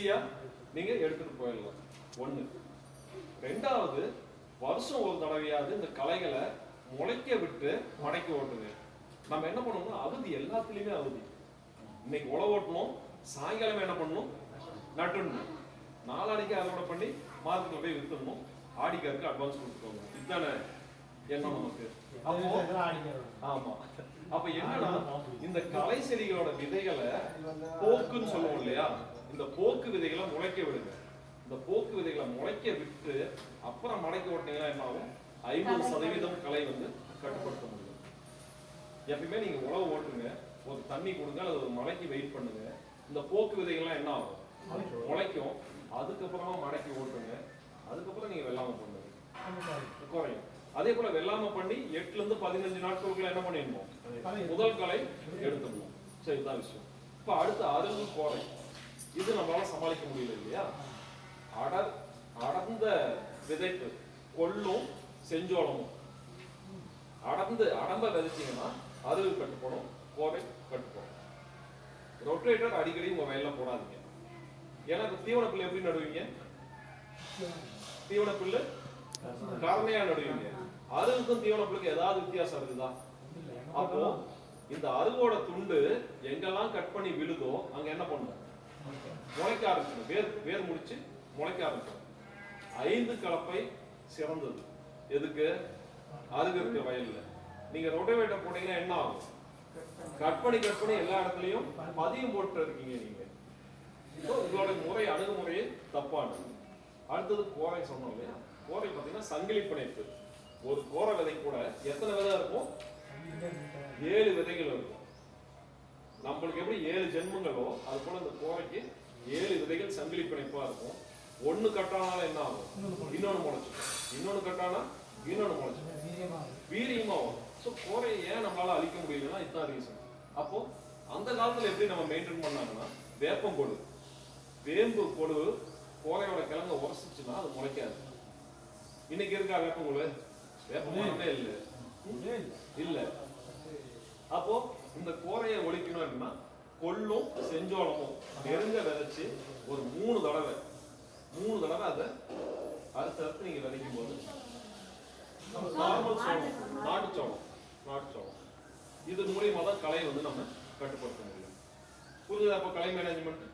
ஈஸியாக நீங்க எடுத்துட்டு போயிடலாம். ஒண்ணு. ரெண்டாவது வருஷம் ஒரு தடவையாவது இந்த களைகளை முளைக்க விட்டு மடக்கி ஓட்டுங்க. நம்ம என்ன பண்ணணும்னா அவதி எல்லாத்துலயுமே அவதி. இன்னைக்கு உழவு ஓட்டணும் சாயங்காலம் என்ன பண்ணணும்? நட்டுடணும். நாளானிக்கு அறுவடை பண்ணி மார்க்கெட்டில் போய் வித்துடணும். ஆடிக்காருக்கு அட்வான்ஸ் கொடுத்துக்கோங்க. இதுதானே? எண்ணம் நமக்கு? அப்போ ஆமா. அப்ப என்னன்னா இந்த கலை செடிகளோட விதைகளை போக்குன்னு சொல்லுவோம் இல்லையா? இந்த போக்கு விதைகளை முளைக்க விடுங்க. இந்த போக்கு விதைகளை முளைக்க விட்டு அப்புறம் மடக்கி ஓட்டினீங்கன்னா என்ன ஆகும்? ஐம்பது சதவீதம் கலை வந்து கட்டுப்படுத்த முடியும். எப்பயுமே நீங்க உழவு ஓட்டுங்க. ஒரு தண்ணி கொடுங்க அல்லது ஒரு மழைக்கு வெயிட் பண்ணுங்க. இந்த போக்கு விதைகள்லாம் என்ன ஆகும்? முளைக்கும். அதுக்கப்புறமா மடக்கி ஓட்டுங்க. அதுக்கப்புறம் நீங்க வெள்ளாமை பண்ணுங்க. குறையும் அதே போல வெள்ளாமை பண்ணி எட்டுல இருந்து பதினஞ்சு நாட்களுக்குள்ள என்ன பண்ணிடணும்? முதல் களை எடுத்துடணும். சரி இதுதான் விஷயம். இப்ப அடுத்து அருகு கோரை இது நம்மளால சமாளிக்க முடியல இல்லையா? அடர் அடர்ந்த விதைப்பு. கொள்ளும் செஞ்சோளமும். அடர்ந்து அடம்ப விதைச்சீங்கன்னா அருகு கட்டுப்படும் கோரை கட்டுப்படும் ரொட்டேட்டர் அடிக்கடி உங்க வயல்ல போடாதீங்க. ஏன்னா தீவன புல்லு எப்படி நடுவீங்க? தீவன புல்லு காரணையா நடுவீங்க அருகுக்கும் தீவன ஏதாவது வித்தியாசம் இருக்குதா? அப்போ இந்த அருகோட துண்டு எங்கெல்லாம் கட் பண்ணி விழுதோ அங்க என்ன பண்ணும்? முளைக்க ஆரம்பிச்சிடும். வேர் வேர் முடிச்சு முளைக்க ஆரம்பிச்சிடும். ஐந்து கலப்பை சிறந்தது. எதுக்கு? அருகு இருக்க வயல்ல. நீங்க ரொட்டவேட்டர் போட்டீங்கன்னா என்ன ஆகும்? கட் பண்ணி கட் பண்ணி எல்லா இடத்துலயும் பதியம் போட்டு இருக்கீங்க நீங்க. உங்களோட முறை அணுகுமுறையே தப்பானது. அடுத்தது கோரை சொன்னோம் இல்லையா? கோரை பார்த்தீங்கன்னா சங்கிலி பிணைப்பு ஒரு கோரை விதை கூட எத்தனை விதை இருக்கும்? ஏழு விதைகள் இருக்கும். நம்மளுக்கு எப்படி ஏழு ஜென்மங்களோ அது போல இந்த கோரைக்கு ஏழு விதைகள் சங்கிலி பிணைப்பா இருக்கும். ஒண்ணு கட்டானால என்ன ஆகும்? இன்னொன்னு முளைச்சிக்கும் இன்னொன்னு கட்டானா இன்னொன்னு முளைச்சிக்கும் வீரியமா வரும். ஸோ கோரையை ஏன் நம்மளால அழிக்க முடியலன்னா இதுதான் ரீசன் அப்போ அந்த காலத்துல எப்படி நம்ம மெயின்டைன் பண்ணாங்கன்னா வேப்பம் கொடு வேம்பு கொடு கோரையோட கிழங்க உரசிச்சுன்னா அது முளைக்காது. இன்னைக்கு இருக்கா வேப்பம் மரமே இல்லை. இல்ல. அப்போ இந்த கோரையை ஒழிக்கணும் அப்படின்னா கொள்ளும் செஞ்சோளமும் நெருங்க விதைச்சு ஒரு மூணு தடவை. மூணு தடவை அதை அறுத்து அறுத்து நீங்க விதைக்கும் போது நார்மல் சோளம். நாட்டு சோளம் நாட்டு சோளம். இது மூலியமா தான் கலையை வந்து நம்ம கட்டுப்படுத்த முடியும். புரியுதா அப்போ கலை மேனேஜ்மெண்ட்